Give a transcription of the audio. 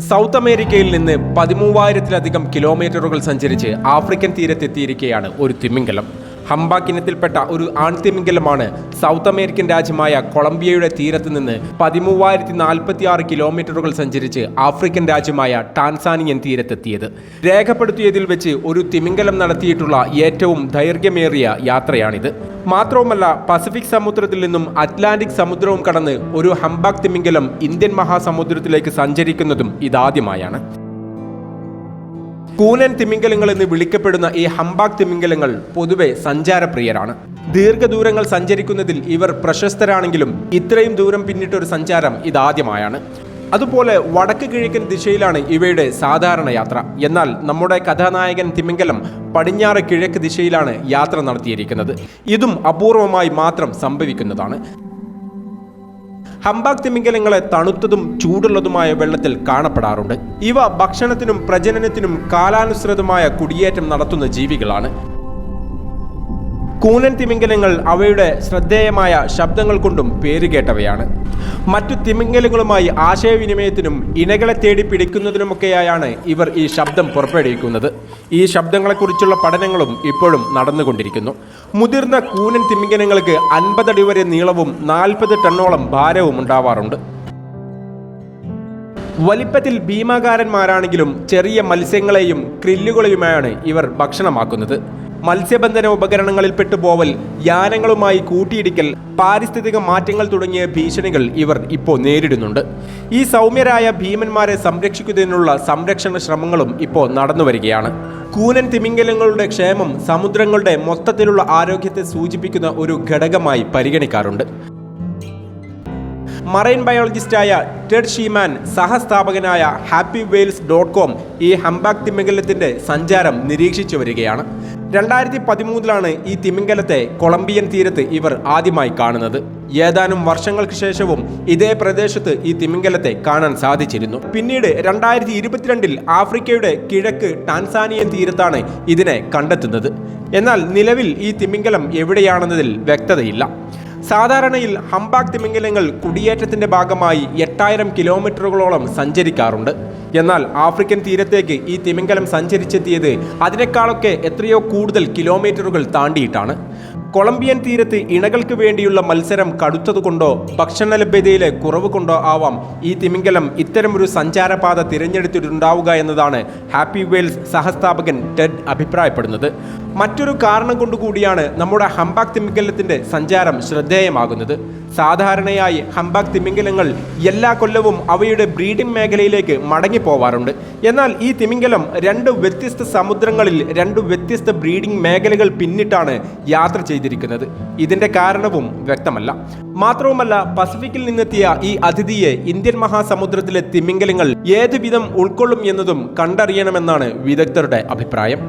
South അമേരിക്കയിൽ നിന്ന് പതിമൂവായിരത്തിലധികം കിലോമീറ്ററുകൾ സഞ്ചരിച്ച് ആഫ്രിക്കൻ തീരത്തെത്തിയിരിക്കുകയാണ് ഒരു തിമിംഗലം. ഹംബാക്ക് ഇനത്തിൽപ്പെട്ട ഒരു ആൺതിമിംഗലമാണ് സൗത്ത് അമേരിക്കൻ രാജ്യമായ കൊളംബിയയുടെ തീരത്ത് നിന്ന് പതിമൂവായിരത്തി നാൽപ്പത്തി ആറ് കിലോമീറ്ററുകൾ സഞ്ചരിച്ച് ആഫ്രിക്കൻ രാജ്യമായ ടാൻസാനിയൻ തീരത്തെത്തിയത്. രേഖപ്പെടുത്തിയതിൽ വെച്ച് ഒരു തിമിംഗലം നടത്തിയിട്ടുള്ള ഏറ്റവും ദൈർഘ്യമേറിയ യാത്രയാണിത്. മാത്രവുമല്ല പസഫിക് സമുദ്രത്തിൽ നിന്നും അറ്റ്ലാന്റിക് സമുദ്രവും കടന്ന് ഒരു ഹംബാക് തിമിംഗലം ഇന്ത്യൻ മഹാസമുദ്രത്തിലേക്ക് സഞ്ചരിക്കുന്നതും ഇതാദ്യമായാണ്. കൂനൻ തിമിംഗലങ്ങൾ എന്ന് വിളിക്കപ്പെടുന്ന ഈ ഹംബാക് തിമിംഗലങ്ങൾ പൊതുവെ സഞ്ചാരപ്രിയരാണ്. ദീർഘദൂരങ്ങൾ സഞ്ചരിക്കുന്നതിൽ ഇവർ പ്രശസ്തരാണെങ്കിലും ഇത്രയും ദൂരം പിന്നിട്ടൊരു സഞ്ചാരം ഇതാദ്യമായാണ്. അതുപോലെ വടക്ക് കിഴക്കൻ ദിശയിലാണ് ഇവയുടെ സാധാരണ യാത്ര. എന്നാൽ നമ്മുടെ കഥാനായകൻ തിമിംഗലം പടിഞ്ഞാറ് കിഴക്ക് ദിശയിലാണ് യാത്ര നടത്തിയിരിക്കുന്നത്. ഇതും അപൂർവമായി മാത്രം സംഭവിക്കുന്നതാണ്. ഹംബാക് തിമിംഗലങ്ങളെ തണുത്തതും ചൂടുള്ളതുമായ വെള്ളത്തിൽ കാണപ്പെടാറുണ്ട്. ഇവ ഭക്ഷണത്തിനും പ്രജനനത്തിനും കാലാനുസൃതമായ കുടിയേറ്റം നടത്തുന്ന ജീവികളാണ്. കൂനൻ തിമിംഗലങ്ങൾ അവയുടെ ശ്രദ്ധേയമായ ശബ്ദങ്ങൾ കൊണ്ടും പേരുകേട്ടവയാണ് മറ്റു തിമിംഗലങ്ങളുമായി ആശയവിനിമയത്തിനും ഇണകളെ തേടി പിടിക്കുന്നതിനുമൊക്കെയായാണ് ഇവർ ഈ ശബ്ദം പുറപ്പെടുവിക്കുന്നത്. ഈ ശബ്ദങ്ങളെക്കുറിച്ചുള്ള പഠനങ്ങളും ഇപ്പോഴും നടന്നുകൊണ്ടിരിക്കുന്നു. മുതിർന്ന കൂനൻ തിമിംഗലങ്ങൾക്ക് അൻപതടി വരെ നീളവും നാൽപ്പത് ടണ്ണോളം ഭാരവും ഉണ്ടാവാറുണ്ട്. വലിപ്പത്തിൽ ഭീമാകാരന്മാരാണെങ്കിലും ചെറിയ മത്സ്യങ്ങളെയും ക്രില്ലുകളെയുമാണ് ഇവർ ഭക്ഷണമാക്കുന്നത്. മത്സ്യബന്ധന ഉപകരണങ്ങളിൽ പെട്ടുപോവൽ യാനങ്ങളുമായി കൂട്ടിയിടിക്കൽ പാരിസ്ഥിതിക മാറ്റങ്ങൾ തുടങ്ങിയ ഭീഷണികൾ ഇവർ ഇപ്പോൾ നേരിടുന്നുണ്ട്. ഈ സൗമ്യരായ ഭീമന്മാരെ സംരക്ഷിക്കുന്നതിനുള്ള സംരക്ഷണ ശ്രമങ്ങളും ഇപ്പോൾ നടന്നു വരികയാണ്. കൂനൻ തിമിംഗലങ്ങളുടെ ക്ഷേമം സമുദ്രങ്ങളുടെ മൊത്തത്തിലുള്ള ആരോഗ്യത്തെ സൂചിപ്പിക്കുന്ന ഒരു ഘടകമായി പരിഗണിക്കാറുണ്ട്. മറൈൻ ബയോളജിസ്റ്റായ ടെഡ് ഷീമാൻ സഹസ്ഥാപകനായ ഹാപ്പി വെയിൽസ് ഡോട്ട് കോം ഈ ഹംബാക് തിമിംഗലത്തിന്റെ സഞ്ചാരം നിരീക്ഷിച്ചു വരികയാണ്. രണ്ടായിരത്തി പതിമൂന്നിലാണ് ഈ തിമിംഗലത്തെ കൊളംബിയൻ തീരത്ത് ഇവർ ആദ്യമായി കാണുന്നത്. ഏതാനും വർഷങ്ങൾക്ക് ശേഷവും ഇതേ പ്രദേശത്ത് ഈ തിമിംഗലത്തെ കാണാൻ സാധിച്ചിരുന്നു. പിന്നീട് രണ്ടായിരത്തി ഇരുപത്തിരണ്ടിൽ ആഫ്രിക്കയുടെ കിഴക്ക് ടാൻസാനിയൻ തീരത്താണ് ഇതിനെ കണ്ടെത്തുന്നത്. എന്നാൽ നിലവിൽ ഈ തിമിംഗലം എവിടെയാണെന്നതിൽ വ്യക്തതയില്ല. സാധാരണയിൽ ഹംബാക് തിമിംഗലങ്ങൾ കുടിയേറ്റത്തിന്റെ ഭാഗമായി എട്ടായിരം കിലോമീറ്ററുകളോളം സഞ്ചരിക്കാറുണ്ട്. എന്നാൽ ആഫ്രിക്കൻ തീരത്തേക്ക് ഈ തിമിംഗലം സഞ്ചരിച്ചെത്തിയത് അതിനേക്കാളൊക്കെ എത്രയോ കൂടുതൽ കിലോമീറ്ററുകൾ താണ്ടിയിട്ടാണ്. കൊളംബിയൻ തീരത്ത് ഇണകൾക്ക് വേണ്ടിയുള്ള മത്സരം കടുത്തതുകൊണ്ടോ ഭക്ഷണ ലഭ്യതയിലെ കുറവ് കൊണ്ടോ ആവാം. ഈ തിമിംഗലം ഇത്തരമൊരു സഞ്ചാരപാത തിരഞ്ഞെടുത്തിട്ടുണ്ടാവുക എന്നതാണ് ഹാപ്പി വെയിൽസ് സഹസ്ഥാപകൻ ടെഡ് അഭിപ്രായപ്പെടുന്നത്. മറ്റൊരു കാരണം കൊണ്ടുകൂടിയാണ് നമ്മുടെ ഹംബാക് തിമിംഗലത്തിന്റെ സഞ്ചാരം ശ്രദ്ധേയമാകുന്നത്. സാധാരണയായി ഹംബാക് തിമിംഗലങ്ങൾ എല്ലാ കൊല്ലവും അവയുടെ ബ്രീഡിംഗ് മേഖലയിലേക്ക് മടങ്ങിപ്പോവാറുണ്ട്. എന്നാൽ ഈ തിമിംഗലം രണ്ട് വ്യത്യസ്ത സമുദ്രങ്ങളിൽ രണ്ട് വ്യത്യസ്ത ബ്രീഡിംഗ് മേഖലകൾ പിന്നിട്ടാണ് യാത്ര ചെയ്തിരിക്കുന്നത്. ഇതിന്റെ കാരണവും വ്യക്തമല്ല. മാത്രവുമല്ല പസഫിക്കിൽ നിന്നെത്തിയ ഈ അതിഥിയെ ഇന്ത്യൻ മഹാസമുദ്രത്തിലെ തിമിംഗലങ്ങൾ ഏതുവിധം ഉൾക്കൊള്ളും എന്നതും കണ്ടറിയണമെന്നാണ് വിദഗ്ധരുടെ അഭിപ്രായം.